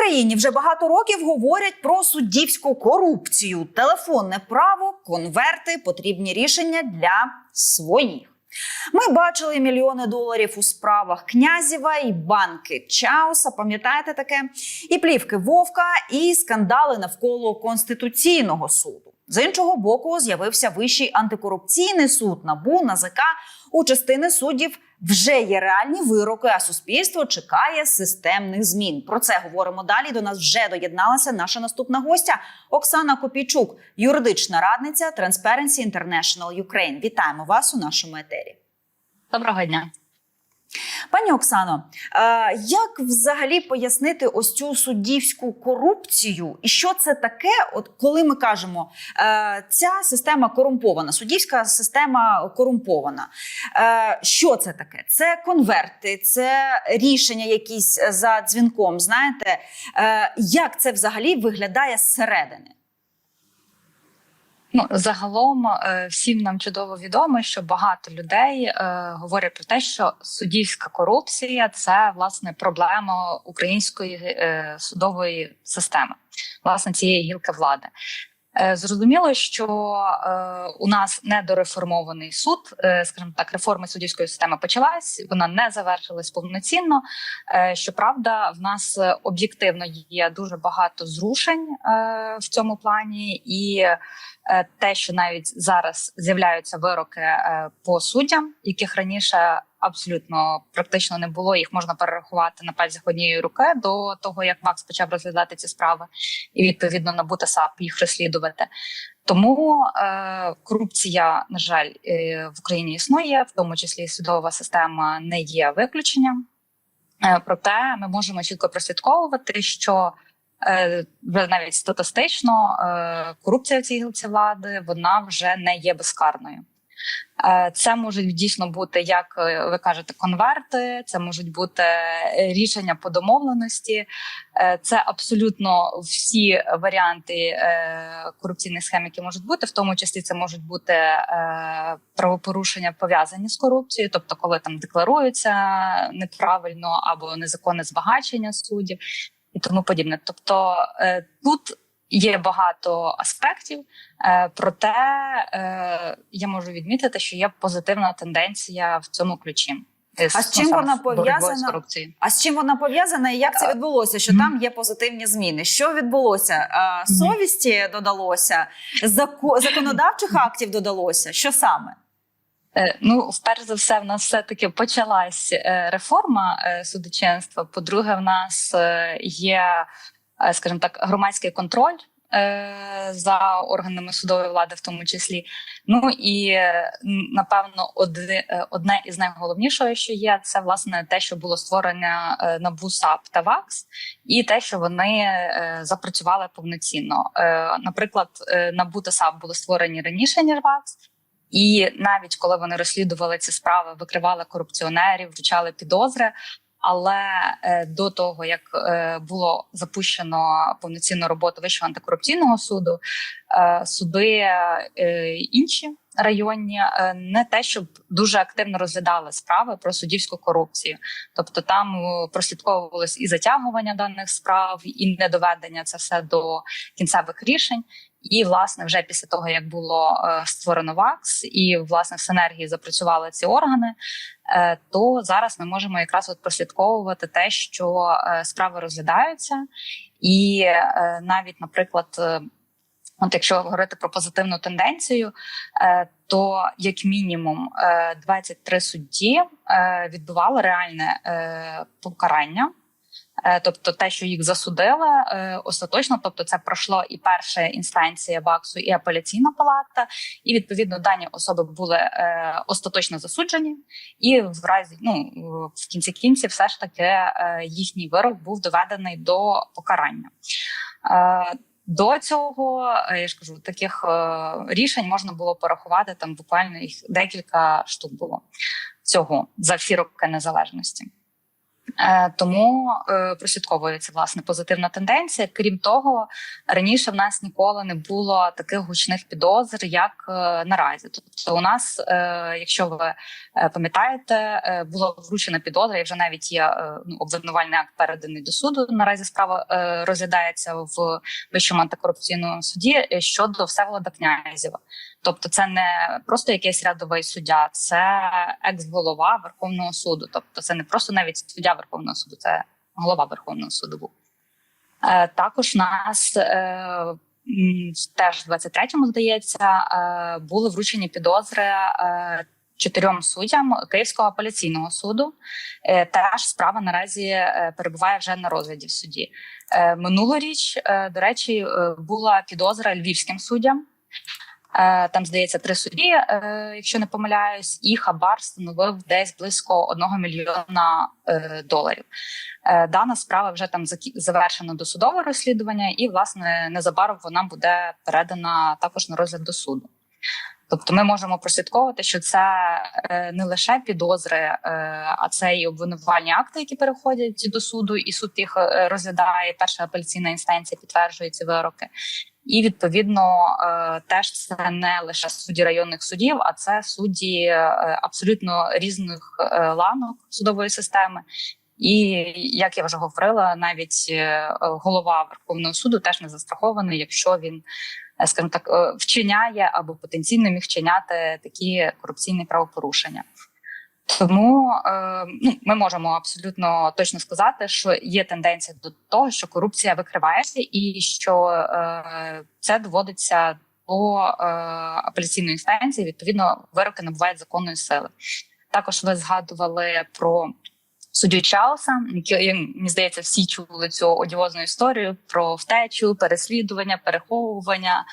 Україні вже багато років говорять про суддівську корупцію, телефонне право, конверти, потрібні рішення для своїх. Ми бачили мільйони доларів у справах Князєва і банки Чауса. Пам'ятаєте таке? І плівки Вовка, і скандали навколо конституційного суду. З іншого боку, з'явився вищий антикорупційний суд НАБУ НАЗК. У частини суддів вже є реальні вироки, а суспільство чекає системних змін. Про це говоримо далі. До нас вже доєдналася наша наступна гостя Оксана Копійчук, юридична радниця Transparency International Ukraine. Вітаємо вас у нашому етері. Доброго дня. Пані Оксано, е, як взагалі пояснити ось цю суддівську корупцію, і що це таке, от коли ми кажемо, е, ця система корумпована, суддівська система корумпована? Е, Що це таке? Це конверти, це рішення якісь за дзвінком. Знаєте, Е, як це взагалі виглядає зсередини? Ну загалом е, всім нам чудово відомо, що багато людей е, говорять про те, що суддівська корупція це власне проблема української е, судової системи, власне цієї гілки влади. Е, Зрозуміло, що е, у нас недореформований суд, е, скажімо так, реформи суддівської системи почалась, вона не завершилась повноцінно. Щоправда, в нас об'єктивно є дуже багато зрушень в цьому плані, і те, що навіть зараз з'являються вироки по суддям, яких раніше абсолютно практично не було. Їх можна перерахувати на пальцях однієї руки до того, як ВАКС почав розглядати ці справи, і відповідно набути САП їх розслідувати. Тому е, корупція, на жаль, е, в Україні існує, в тому числі і судова система не є виключенням. Е, проте ми можемо чітко прослідковувати, що е, навіть статистично е, корупція в цій гілці влади вона вже не є безкарною. Е, Це можуть дійсно бути, як е, ви кажете, конверти, це можуть бути е, рішення по домовленості, це абсолютно всі варіанти корупційних схем, які можуть бути, в тому числі це можуть бути правопорушення пов'язані з корупцією, тобто, коли там декларується неправильно або незаконне збагачення суддів і тому подібне. Тобто тут є багато аспектів, е, проте е, я можу відмітити, що є позитивна тенденція в цьому ключі. Е, А з чим саме вона пов'язана? А з чим вона пов'язана і як це відбулося? Що Мгм. там є позитивні зміни? Що відбулося? А, Совісті додалося, зако- законодавчих актів додалося. Що саме? Ну, вперше за все, в нас все таки почалась реформа судочинства. По-друге, в нас є, скажімо так, громадський контроль е, за органами судової влади, в тому числі. Ну і е, напевно, одне, е, із найголовнішого, що є, це власне те, що було створення е, НАБУ, САП та ВАКС, і те, що вони е, запрацювали повноцінно. Е, Наприклад, е, НАБУ та САП були створені раніше ніж ВАКС. І навіть коли вони розслідували ці справи, викривали корупціонерів, вручали підозри. Але е, до того як е, було запущено повноцінну роботу Вищого антикорупційного суду, е, суди інші районні не те, щоб дуже активно розглядали справи про суддівську корупцію. Тобто там прослідковувалось і затягування даних справ, і недоведення це все до кінцевих рішень. І власне, вже після того як було е, створено ВАКС, і власне в синергії запрацювали ці органи, е, то зараз ми можемо якраз от прослідковувати те, що е, справи розглядаються, і навіть, наприклад, от якщо говорити про позитивну тенденцію, то як мінімум е, 23 судді відбували реальне покарання. Е, Тобто, те, що їх засудили е, остаточно, тобто це пройшло і перша інстанція ВАКСу, і апеляційна палата, і відповідно дані особи були е, остаточно засуджені, і в разі ну в кінці кінців, все ж таки їхній вирок був доведений до покарання. До цього я ж кажу, таких рішень можна було порахувати там буквально їх декілька штук було цього за всі роки незалежності. Е, Тому е, прослідковується власне позитивна тенденція. Крім того, раніше в нас ніколи не було таких гучних підозр, як е, наразі. Тобто, у нас, якщо ви пам'ятаєте, було вручена підозра, і вже навіть є ну, обвинувальний акт переданий до суду. Наразі справа розглядається в вищому антикорупційному суді щодо Всеволода Князєва. Тобто, це не просто якийсь рядовий суддя, це екс-голова Верховного суду. Тобто, це не просто навіть суддя Верховного суду, це голова Верховного суду був. Е, також нас е, теж в 23-му, здається, е, були вручені підозри е, чотирьом суддям Київського апеляційного суду. Е, теж справа наразі е, перебуває вже на розгляді в суді. Е, минулоріч, до речі, була підозра львівським суддям. Е, Там здається три судді, е, якщо не помиляюсь, і хабар становив десь близько одного мільйона е, доларів. Дана справа вже там завершено досудове розслідування, і власне незабаром вона буде передана також на розгляд до суду. Тобто, ми можемо прослідковувати, що це е, не лише підозри, е, а це і обвинувальні акти, які переходять до суду, і суд їх е, розглядає. Перша апеляційна інстанція підтверджує ці вироки. І відповідно теж це не лише судді районних судів, а це судді абсолютно різних ланок судової системи. І як я вже говорила, навіть голова Верховного суду теж не застрахований, якщо він, скажімо так, е, вчиняє або потенційно міг вчиняти такі корупційні правопорушення. Тому е, ну, ми можемо абсолютно точно сказати, що є тенденція до того, що корупція викривається, і що е, це доводиться до е, апеляційної інстанції. Відповідно, вироки набувають законної сили. Також ви згадували про суддю Чауса, який, мені здається, всі чули цю одіозну історію про втечу, переслідування, переховування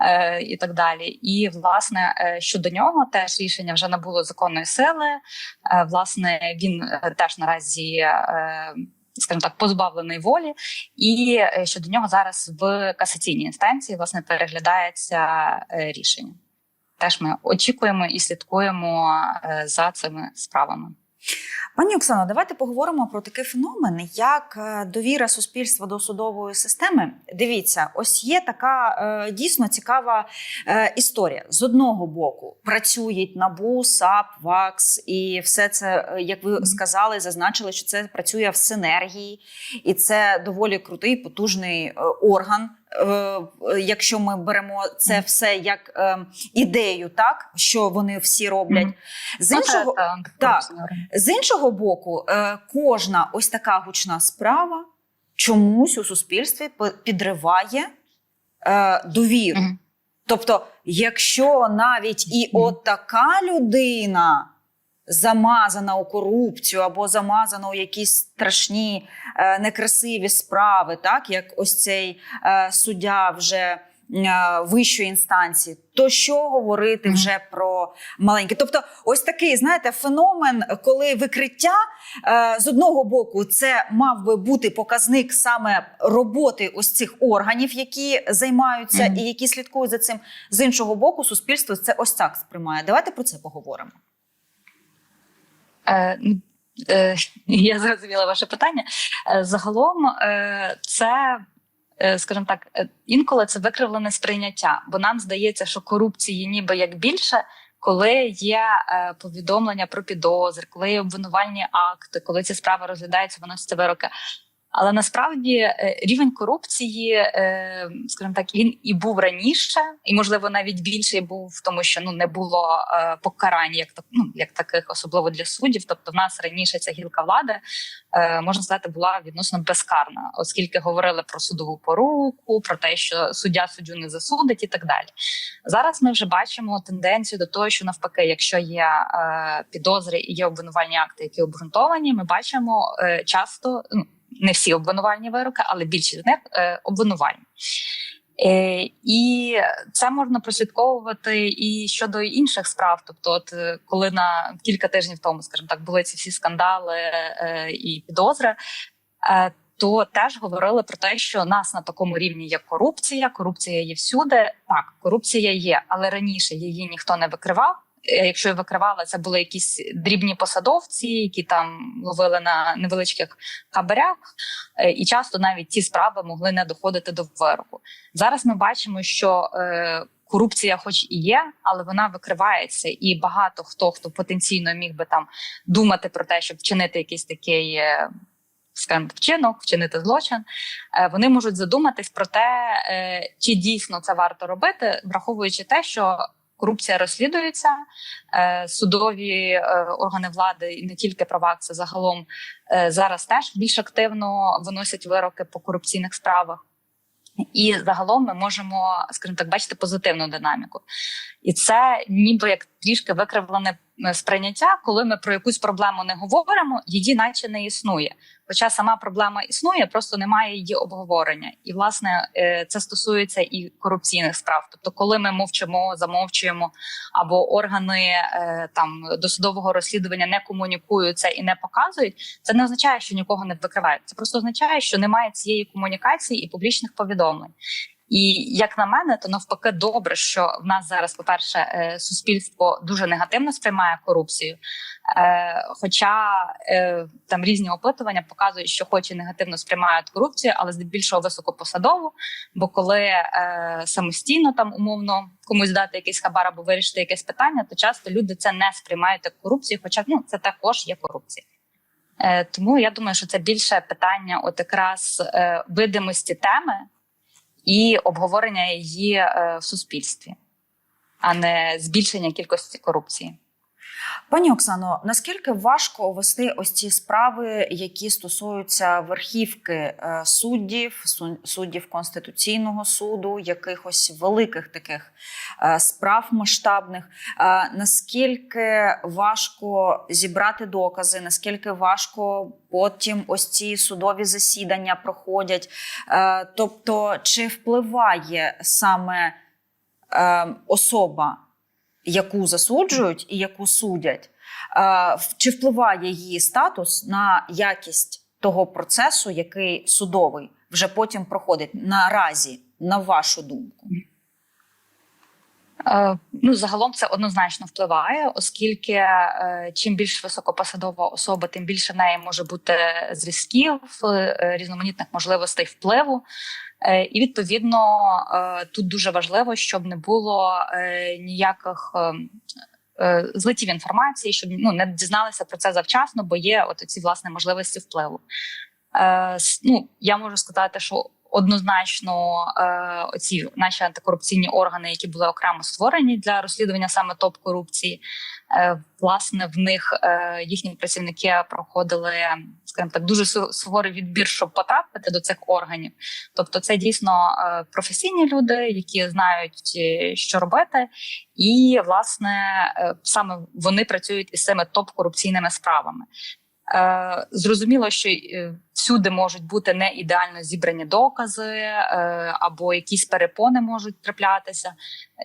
е, і так далі. І власне е, щодо нього теж рішення вже набуло законної сили. Е, власне, він теж наразі. Скажімо так, позбавлений волі, і щодо нього зараз в касаційній інстанції власне переглядається рішення. Теж ми очікуємо і слідкуємо за цими справами. Пані Оксано, давайте поговоримо про такий феномен, як е, довіра суспільства до судової системи. Дивіться, ось є така е, дійсно цікава е, історія. З одного боку працюють НАБУ, САП, ВАКС, і все це, як ви сказали, зазначили, що це працює в синергії, і це доволі крутий, потужний орган. Е, Якщо ми беремо це все як е, ідею, так що вони всі роблять з іншого. це, та, антикорупційний орган. З іншого боку, е, кожна ось така гучна справа чомусь у суспільстві підриває е, довіру. Тобто, якщо навіть і от така людина замазана у корупцію або замазана у якісь страшні е, некрасиві справи, так як ось цей е, суддя вже е, вищої інстанції, то що говорити вже про маленькі? Тобто, ось такий, знаєте, феномен, коли викриття з одного боку це мав би бути показник саме роботи ось цих органів, які займаються Мгм. і які слідкують за цим. З іншого боку, суспільство це ось так сприймає. Давайте про це поговоримо. Е, е, я зрозуміла ваше питання. Е, загалом, це, скажімо так, інколи це викривлене сприйняття, бо нам здається, що корупції ніби як більше. Коли є е, повідомлення про підозри, коли є обвинувальні акти, коли ці справи розглядаються, виносяться вироки. Але насправді е, рівень корупції, е, скажімо так, він і був раніше, і можливо навіть більше був, тому що ну не було е, покарань, як так, ну як таких, особливо для суддів. Тобто, в нас раніше ця гілка влади можна сказати була відносно безкарна, оскільки говорили про судову поруку, про те, що суддя суддю не засудить, і так далі. Зараз ми вже бачимо тенденцію до того, що навпаки, якщо є підозри і є обвинувальні акти, які обґрунтовані, ми бачимо часто ну не всі обвинувальні вироки, але більшість з них е, обвинувальні. Е, і це можна прослідковувати і щодо інших справ. Тобто, от е, коли на кілька тижнів тому, скажімо так, були ці всі скандали і підозри. То теж говорили про те, що нас на такому рівні є корупція. Корупція є всюди. Так, корупція є, але раніше її ніхто не викривав. Е, якщо і викривали, це були якісь дрібні посадовці, які там ловили на невеличких хабарях, е, і часто навіть ті справи могли не доходити до вироку. Зараз ми бачимо, що е, корупція, хоч і є, але вона викривається, і багато хто хто потенційно міг би там думати про те, щоб вчинити якийсь такий. Скажімо, вчинок, вчинити злочин, вони можуть задуматись про те, чи дійсно це варто робити, враховуючи те, що корупція розслідується, е, судові е, органи влади і не тільки права, це загалом е, зараз теж більш активно виносять вироки по корупційних справах. І загалом ми можемо, скажімо так, бачити позитивну динаміку. І це ніби як трішки викривлене сприйняття, коли ми про якусь проблему не говоримо, її наче не існує. Хоча сама проблема існує, просто немає її обговорення. І власне е, це стосується і корупційних справ. Тобто, коли ми мовчимо, замовчуємо, або органи е, там досудового розслідування не комунікують це і не показують, це не означає, що нікого не викривають. Це просто означає, що немає цієї комунікації і публічних повідомлень. І як на мене, то навпаки добре, що в нас зараз, по перше, е, суспільство дуже негативно сприймає корупцію. Е, Хоча е, там різні опитування показують, що хоч і негативно сприймають корупцію, але здебільшого високопосадову. Бо коли самостійно там умовно комусь дати якийсь хабар або вирішити якесь питання, то часто люди це не сприймають як корупцію, хоча ну це також є корупція. Тому я думаю, що це більше питання, от якраз видимості теми і обговорення її е, в суспільстві, а не збільшення кількості корупції. Пані Оксано, наскільки важко вести ось ці справи, які стосуються верхівки е, суддів, суддів Конституційного суду, якихось великих таких е, справ масштабних? Е, Наскільки важко зібрати докази? Наскільки важко потім ось ці судові засідання проходять? Тобто, чи впливає саме особа? Яку засуджують і яку судять, е, чи впливає її статус на якість того процесу, який судовий вже потім проходить наразі, на вашу думку? Е, Ну, загалом це однозначно впливає, оскільки е, чим більш високопосадова особа, тим більше в неї може бути зв'язків, е, різноманітних можливостей впливу. І відповідно тут дуже важливо, щоб не було ніяких злитів інформації, щоб ну не дізналися про це завчасно, бо є от ці власне можливості впливу. Ну, я можу сказати, що однозначно е, оці наші антикорупційні органи, які були окремо створені для розслідування саме топ корупції, е, власне, в них е, їхні працівники проходили, скажімо так, дуже суворий відбір, щоб потрапити до цих органів. Тобто, це дійсно е, професійні люди, які знають, е, що робити, і власне е, саме вони працюють із цими топ корупційними справами. Е, зрозуміло, що е, всюди можуть бути не ідеально зібрані докази, е, або якісь перепони можуть траплятися.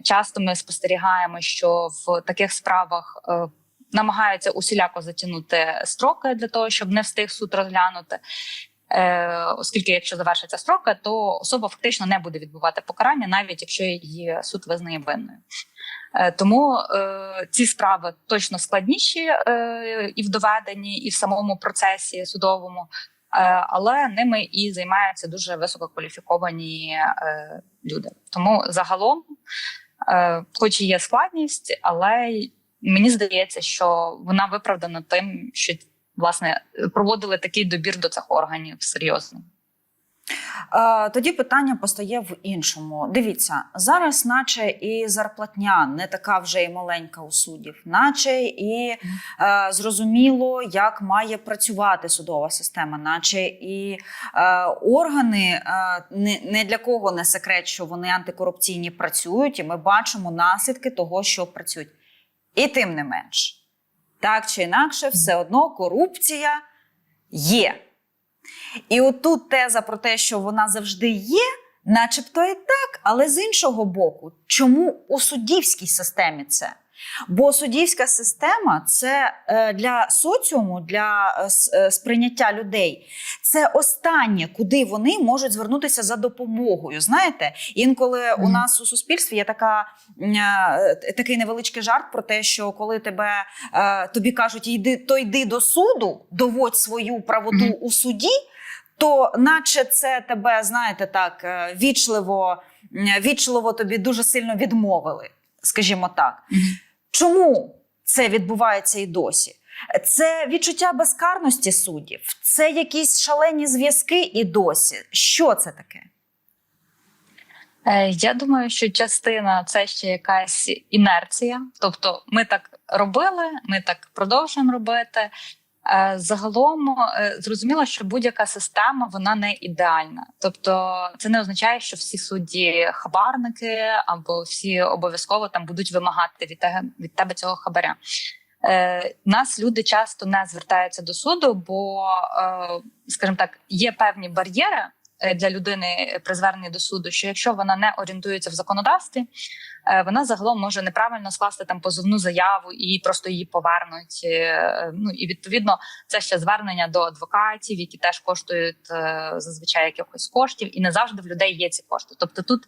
Часто ми спостерігаємо, що в таких справах намагаються усіляко затягнути строки для того, щоб не встиг суд розглянути. Оскільки, якщо завершаться строки, то особа фактично не буде відбувати покарання, навіть якщо її суд визнає винною. Е, Тому е, ці справи точно складніші е, і в доведенні, і в самому процесі судовому, але ними і займаються дуже висококваліфіковані люди. Тому загалом, хоч і є складність, але мені здається, що вона виправдана тим, що власне проводили такий добір до цих органів серйозно. Е, Тоді питання постає в іншому. Дивіться, зараз, наче і зарплатня не така вже і маленька у суддів, наче і е, зрозуміло, як має працювати судова система, наче і е, органи е, не, не для кого не секрет, що вони антикорупційні працюють, і ми бачимо наслідки того, що працюють. І тим не менш, так чи інакше, все одно корупція є. І отут теза про те, що вона завжди є, начебто і так, але з іншого боку, чому у суддівській системі це? Бо суддівська система це е, для соціуму, для е, е, сприйняття людей, це останнє, куди вони можуть звернутися за допомогою. Знаєте, інколи у нас у суспільстві є така, такий невеличкий жарт про те, що коли тебе тобі кажуть, йди, то йди до суду, доводь свою правоту Мгм. у суді. То, наче це тебе, знаєте, так е, вічливо, вічливо тобі дуже сильно відмовили, скажімо так. Чому це відбувається і досі? Це відчуття безкарності суддів, це якісь шалені зв'язки і досі. Що це таке? Е, Я думаю, що частина це ще якась інерція. Тобто, ми так робили, ми так продовжуємо робити. Е, Загалом е, зрозуміло, що будь-яка система вона не ідеальна. Тобто, це не означає, що всі судді хабарники або всі обов'язково там будуть вимагати від тебе від тебе цього хабаря. Е, нас люди часто не звертаються до суду, бо, е, скажімо так, є певні бар'єри е, для людини при зверненні до суду, що якщо вона не орієнтується в законодавстві, вона загалом може неправильно скласти там позовну заяву і просто її повернуть. Е, Ну і відповідно це ще звернення до адвокатів, які теж коштують е, зазвичай якихось коштів, і не завжди в людей є ці кошти. Тобто тут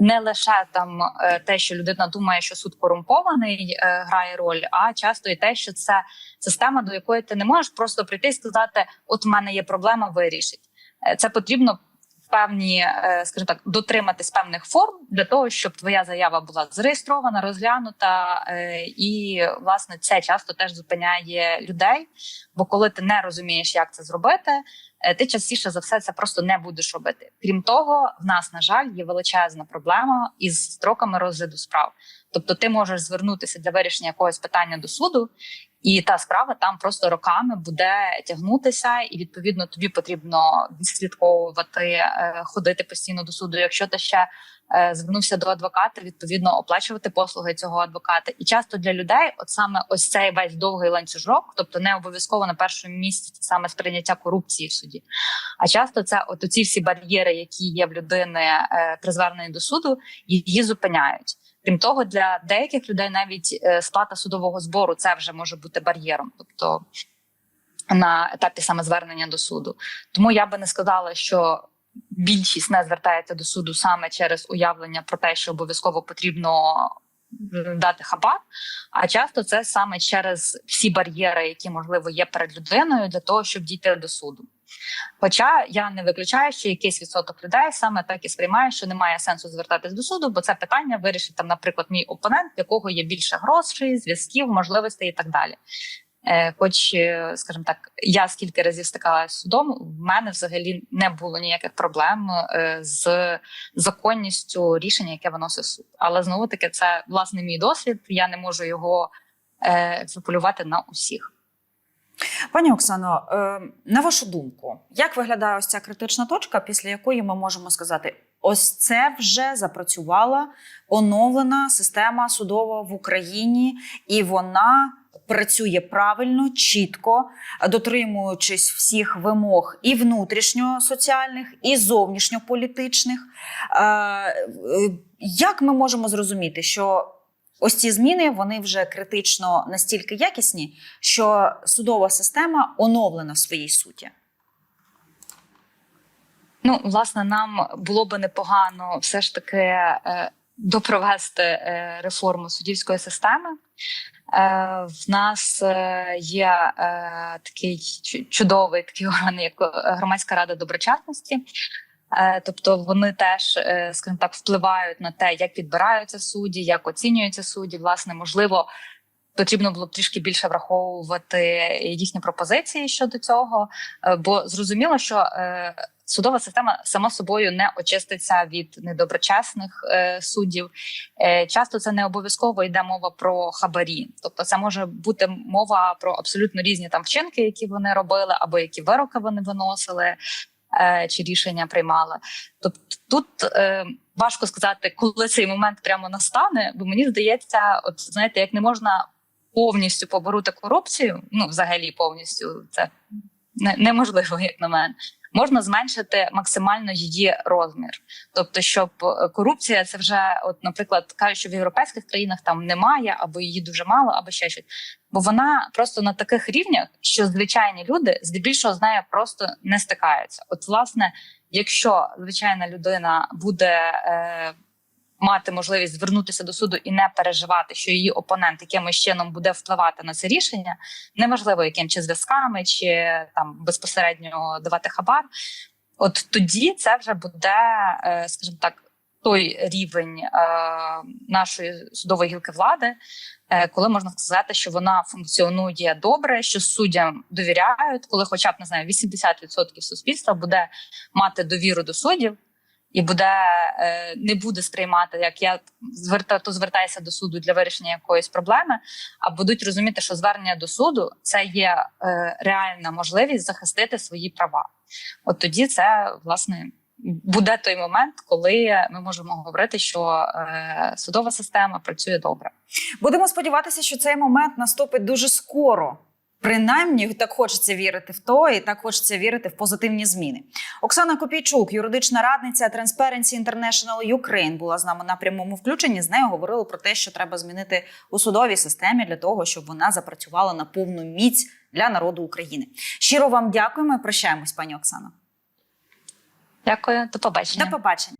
не лише там е, те, що людина думає, що суд корумпований, е, грає роль, а часто і те, що це система, до якої ти не можеш просто прийти і сказати: От в мене є проблема, вирішить. Е, Це потрібно певні, е, скажімо так, дотриматись певних форм для того, щоб твоя заява була зареєстрована, розглянута, е, і власне це часто теж зупиняє людей. Бо коли ти не розумієш, як це зробити, е, ти частіше за все це просто не будеш робити. Крім того, в нас на жаль є величезна проблема із строками розгляду справ. Тобто, ти можеш звернутися для вирішення якогось питання до суду, і та справа там просто роками буде тягнутися, і відповідно тобі потрібно відслідковувати, е, ходити постійно до суду. Якщо ти ще е, звернувся до адвоката, відповідно оплачувати послуги цього адвоката. І часто для людей, от саме ось цей весь довгий ланцюжок, тобто не обов'язково на першому місці саме сприйняття корупції в суді. А часто це от ці всі бар'єри, які є в людини е, при зверненні до суду, її зупиняють. Крім того, для деяких людей навіть е, сплата судового збору це вже може бути бар'єром, тобто на етапі саме звернення до суду. Тому я би не сказала, що більшість не звертається до суду саме через уявлення про те, що обов'язково потрібно дати хабар. А часто це саме через всі бар'єри, які можливо є перед людиною, для того, щоб дійти до суду. Хоча я не виключаю, що якийсь відсоток людей саме так і сприймає, що немає сенсу звертатись до суду, бо це питання вирішить там, наприклад, мій опонент, в якого є більше грошей, зв'язків, можливостей і так далі. Е, Хоч, е, скажімо так, я скільки разів стикалася з судом, в мене взагалі не було ніяких проблем е, з законністю рішення, яке виносить суд. Але знову таки, це власне мій досвід. Я не можу його екстраполювати на усіх. Пані Оксано, е, на вашу думку, як виглядає ось ця критична точка, після якої ми можемо сказати, ось це вже запрацювала оновлена система судова в Україні, і вона працює правильно, чітко, дотримуючись всіх вимог і внутрішньосоціальних, і зовнішньополітичних. Е, е, Як ми можемо зрозуміти, що ось ці зміни вони вже критично настільки якісні, що судова система оновлена в своїй суті? Ну, власне, нам було би непогано все ж таки е, допровести е, реформу суддівської системи. Е, в нас є такий чудовий такий орган, як громадська рада доброчесності. Е, Тобто вони теж, е, скажімо так, впливають на те, як підбираються судді, як оцінюються судді. Власне, можливо, потрібно було б трішки більше враховувати їхні пропозиції щодо цього, Е, бо зрозуміло, що судова система сама собою не очиститься від недоброчесних е, суддів. Е, часто це не обов'язково йде мова про хабарі, тобто це може бути мова про абсолютно різні там вчинки, які вони робили, або які вироки вони виносили. Е, Чи рішення приймала. тобто тут е, важко сказати, коли цей момент прямо настане, бо мені здається, от знаєте, як не можна повністю побороти корупцію, ну взагалі повністю це неможливо, як на мене. Можна зменшити максимально її розмір. Тобто, щоб е, корупція це вже, от, наприклад, кажуть, що в європейських країнах там немає, або її дуже мало, або ще щось. Бо вона просто на таких рівнях, що звичайні люди здебільшого з нею просто не стикаються. От, власне, якщо звичайна людина буде. Е, Мати можливість звернутися до суду і не переживати, що її опонент якимось чином буде впливати на це рішення, неважливо яким чи зв'язками, чи там безпосередньо давати хабар. От тоді це вже буде, е, скажімо так, той рівень е, нашої судової гілки влади, е, коли можна сказати, що вона функціонує добре, що суддям довіряють, коли, хоча б не знаю, 80% суспільства буде мати довіру до суддів. І буде е, не буде сприймати, як я зверта, то звертаюся до суду для вирішення якоїсь проблеми, а будуть розуміти, що звернення до суду це є е, реальна можливість захистити свої права. От тоді це власне буде той момент, коли ми можемо говорити, що е, судова система працює добре. Будемо сподіватися, що цей момент наступить дуже скоро. Принаймні, так хочеться вірити в то, і так хочеться вірити в позитивні зміни. Оксана Копійчук, юридична радниця Transparency International Ukraine, була з нами на прямому включенні. З нею говорили про те, що треба змінити у судовій системі для того, щоб вона запрацювала на повну міць для народу України. Щиро вам дякуємо. і Прощаємось, пані Оксано. Дякую, до побачення. До побачення.